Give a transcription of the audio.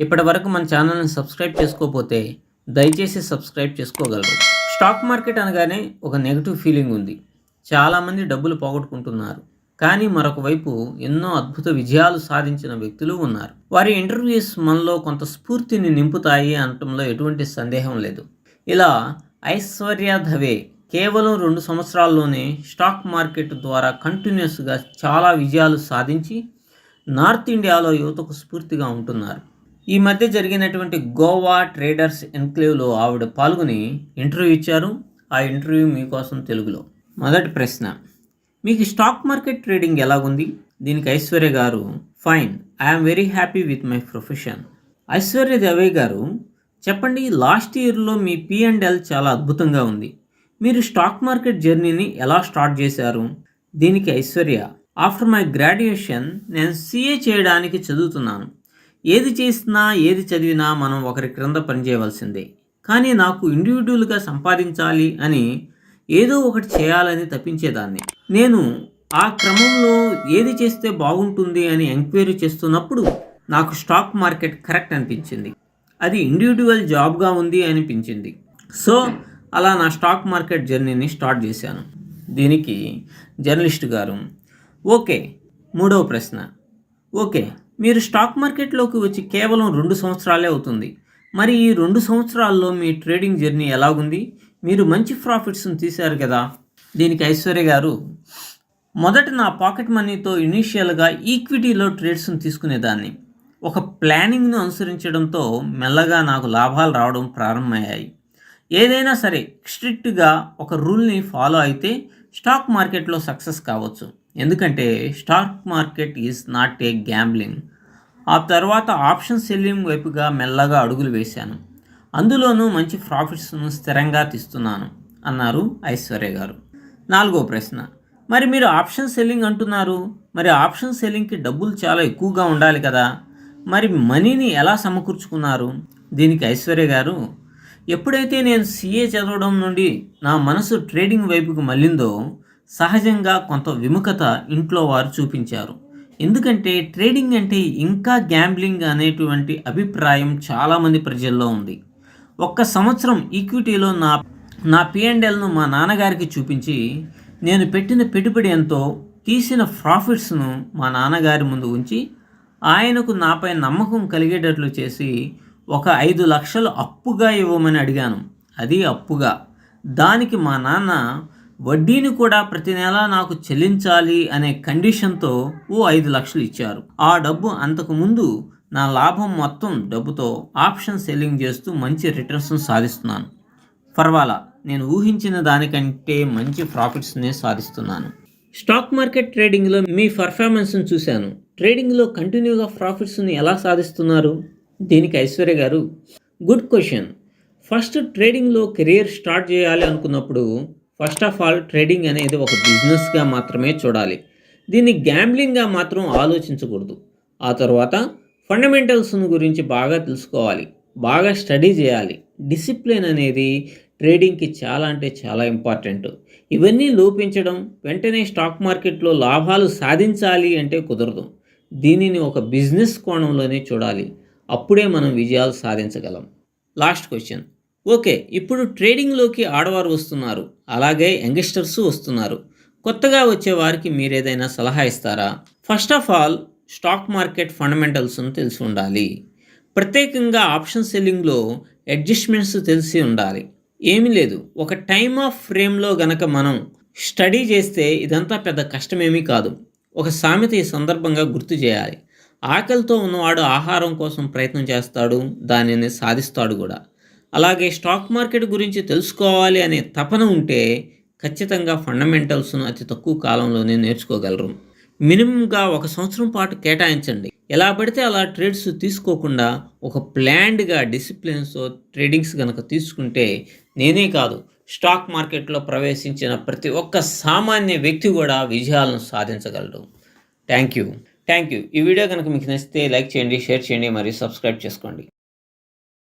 ఇప్పటి వరకు మన ఛానల్ని సబ్స్క్రైబ్ చేసుకోకపోతే దయచేసి సబ్స్క్రైబ్ చేసుకోగలరు. స్టాక్ మార్కెట్ అనగానే ఒక నెగిటివ్ ఫీలింగ్ ఉంది. చాలామంది డబ్బులు పోగొట్టుకుంటున్నారు. కానీ మరొక వైపు ఎన్నో అద్భుత విజయాలు సాధించిన వ్యక్తులు ఉన్నారు. వారి ఇంటర్వ్యూస్ మనలో కొంత స్ఫూర్తిని నింపుతాయి అనటంలో ఎటువంటి సందేహం లేదు. ఇలా ఐశ్వర్య ధవే కేవలం రెండు సంవత్సరాల్లోనే స్టాక్ మార్కెట్ ద్వారా కంటిన్యూస్గా చాలా విజయాలు సాధించి నార్త్ ఇండియాలో యువతకు స్ఫూర్తిగా ఉంటున్నారు. ఈ మధ్య జరిగినటువంటి గోవా ట్రేడర్స్ ఎన్క్లేవ్లో ఆవిడ పాల్గొని ఇంటర్వ్యూ ఇచ్చారు. ఆ ఇంటర్వ్యూ మీకోసం తెలుగులో. మొదటి ప్రశ్న. మీకు స్టాక్ మార్కెట్ ట్రేడింగ్ ఎలాగుంది? దీనికి ఐశ్వర్య గారు fine I'm very happy with my profession. Aishwarya Dave గారు చెప్పండి లాస్ట్ ఇయర్లో మీ పి అండ్ ఎల్ చాలా అద్భుతంగా ఉంది. మీరు స్టాక్ మార్కెట్ జర్నీని ఎలా స్టార్ట్ చేశారు? దీనికి ఐశ్వర్య ఆఫ్టర్ మై గ్రాడ్యుయేషన్ నేను సిఏ చేయడానికి చదువుతున్నాను. ఏది చేసినా ఏది చదివినా మనం ఒకరి క్రింద పనిచేయవలసిందే కానీ నాకు ఇండివిజువల్గా సంపాదించాలి అని ఏదో ఒకటి చేయాలని తప్పించేదాన్ని. నేను ఆ క్రమంలో ఏది చేస్తే బాగుంటుంది అని ఎంక్వైరీ చేస్తున్నప్పుడు నాకు స్టాక్ మార్కెట్ కరెక్ట్ అనిపించింది. అది ఇండివిజువల్ జాబ్గా ఉంది అనిపించింది. సో అలా నా స్టాక్ మార్కెట్ జర్నీని స్టార్ట్ చేశాను. దీనికి జర్నలిస్ట్ గారు ఓకే మూడవ ప్రశ్న ఓకే మీరు స్టాక్ మార్కెట్లోకి వచ్చి కేవలం రెండు సంవత్సరాలే అవుతుంది. మరి ఈ రెండు సంవత్సరాల్లో మీ ట్రేడింగ్ జర్నీ ఎలాగుంది? మీరు మంచి ప్రాఫిట్స్ని తీశారు కదా? దీనికి ఐశ్వర్య గారు మొదట నా పాకెట్ మనీతో ఇనీషియల్గా ఈక్విటీలో ట్రేడ్స్ని తీసుకునేదాన్ని. ఒక ప్లానింగ్ను అనుసరించడంతో మెల్లగా నాకు లాభాలు రావడం ప్రారంభమయ్యాయి. ఏదైనా సరే స్ట్రిక్ట్గా ఒక రూల్ని ఫాలో అయితే స్టాక్ మార్కెట్లో సక్సెస్ కావచ్చు. ఎందుకంటే stock market is not a gambling. ఆ తర్వాత ఆప్షన్ సెల్లింగ్ వైపుగా మెల్లగా అడుగులు వేశాను. అందులోనూ మంచి ప్రాఫిట్స్ను స్థిరంగా తీస్తున్నాను అన్నారు ఐశ్వర్య గారు. నాలుగో ప్రశ్న మరి మీరు ఆప్షన్ సెల్లింగ్ అంటున్నారు? మరి ఆప్షన్ సెల్లింగ్కి డబ్బులు చాలా ఎక్కువగా ఉండాలి కదా. మరి మనీని ఎలా సమకూర్చుకున్నారు? దీనికి ఐశ్వర్య గారు ఎప్పుడైతే నేను సీఏ చదవడం నుండి నా మనసు ట్రేడింగ్ వైపుకు మళ్ళిందో సహజంగా కొంత విముఖత ఇంట్లో వారు చూపించారు. ఎందుకంటే ట్రేడింగ్ అంటే ఇంకా గ్యాంబ్లింగ్ అనేటువంటి అభిప్రాయం చాలామంది ప్రజల్లో ఉంది. ఒక్క సంవత్సరం ఈక్విటీలో నా నా పిఎండ్ఎల్ను మా నాన్నగారికి చూపించి నేను పెట్టిన పెట్టుబడి ఎంతో తీసిన ప్రాఫిట్స్ను మా నాన్నగారి ముందు ఉంచి ఆయనకు నాపై నమ్మకం కలిగేటట్లు చేసి ఒక ఐదు లక్షలు అప్పుగా ఇవ్వమని అడిగాను. అది అప్పుగా. దానికి మా నాన్న వడ్డీని కూడా ప్రతి నెల నాకు చెల్లించాలి అనే కండిషన్తో ఓ ఐదు లక్షలు ఇచ్చారు. ఆ డబ్బు అంతకు ముందు నా లాభం మొత్తం డబ్బుతో ఆప్షన్ సెల్లింగ్ చేస్తూ మంచి రిటర్న్స్ సాధిస్తున్నాను. పర్వాలా నేను ఊహించిన దానికంటే మంచి ప్రాఫిట్స్నే సాధిస్తున్నాను. స్టాక్ మార్కెట్ ట్రేడింగ్లో మీ పర్ఫార్మెన్స్ను చూశాను. ట్రేడింగ్లో కంటిన్యూగా ప్రాఫిట్స్ని ఎలా సాధిస్తున్నారు? దీనికి ఐశ్వర్య గారు గుడ్ క్వశ్చన్. ఫస్ట్ ట్రేడింగ్లో కెరియర్ స్టార్ట్ చేయాలి అనుకున్నప్పుడు ఫస్ట్ ఆఫ్ ఆల్ ట్రేడింగ్ అనేది ఒక బిజినెస్గా మాత్రమే చూడాలి. దీన్ని గ్యాంబ్లింగ్గా మాత్రం ఆలోచించకూడదు. ఆ తర్వాత ఫండమెంటల్స్ గురించి బాగా తెలుసుకోవాలి. బాగా స్టడీ చేయాలి. డిసిప్లిన్ అనేది ట్రేడింగ్కి చాలా అంటే చాలా ఇంపార్టెంట్. ఇవన్నీ లోపించడం వెంటనే స్టాక్ మార్కెట్లో లాభాలు సాధించాలి అంటే కుదరదు. దీనిని ఒక బిజినెస్ కోణంలోనే చూడాలి. అప్పుడే మనం విజయాలు సాధించగలం. లాస్ట్ క్వశ్చన్ ఓకే ఇప్పుడు ట్రేడింగ్లోకి ఆడవారు వస్తున్నారు. అలాగే యంగ్స్టర్స్ వస్తున్నారు. కొత్తగా వచ్చే వారికి మీరు ఏదైనా సలహా ఇస్తారా? First of all stock market ఫండమెంటల్స్ను తెలిసి ఉండాలి. ప్రత్యేకంగా ఆప్షన్ సెల్లింగ్లో అడ్జస్ట్మెంట్స్ తెలిసి ఉండాలి. ఏమీ లేదు. ఒక టైమ్ ఆఫ్ ఫ్రేమ్లో గనక మనం స్టడీ చేస్తే ఇదంతా పెద్ద కష్టమేమీ కాదు. ఒక సామెత ఈ సందర్భంగా గుర్తు చేయాలి. ఆకలితో ఉన్నవాడు ఆహారం కోసం ప్రయత్నం చేస్తాడు దానిని సాధిస్తాడు కూడా. అలాగే స్టాక్ మార్కెట్ గురించి తెలుసుకోవాలి అనే తపన ఉంటే ఖచ్చితంగా ఫండమెంటల్స్ను అతి తక్కువ కాలంలోనే నేర్చుకోగలరు. మినిమంగా ఒక సంవత్సరం పాటు కేటాయించండి. ఎలా పడితే అలా ట్రేడ్స్ తీసుకోకుండా ఒక ప్లాన్డ్గా డిసిప్లిన్స్తో ట్రేడింగ్స్ కనుక తీసుకుంటే నేనే కాదు స్టాక్ మార్కెట్లో ప్రవేశించిన ప్రతి ఒక్క సామాన్య వ్యక్తి కూడా విజయాలను సాధించగలడు. Thank you. థ్యాంక్ యూ ఈ వీడియో కనుక మీకు నచ్చితే లైక్ చేయండి షేర్ చేయండి మరియు సబ్స్క్రైబ్ చేసుకోండి.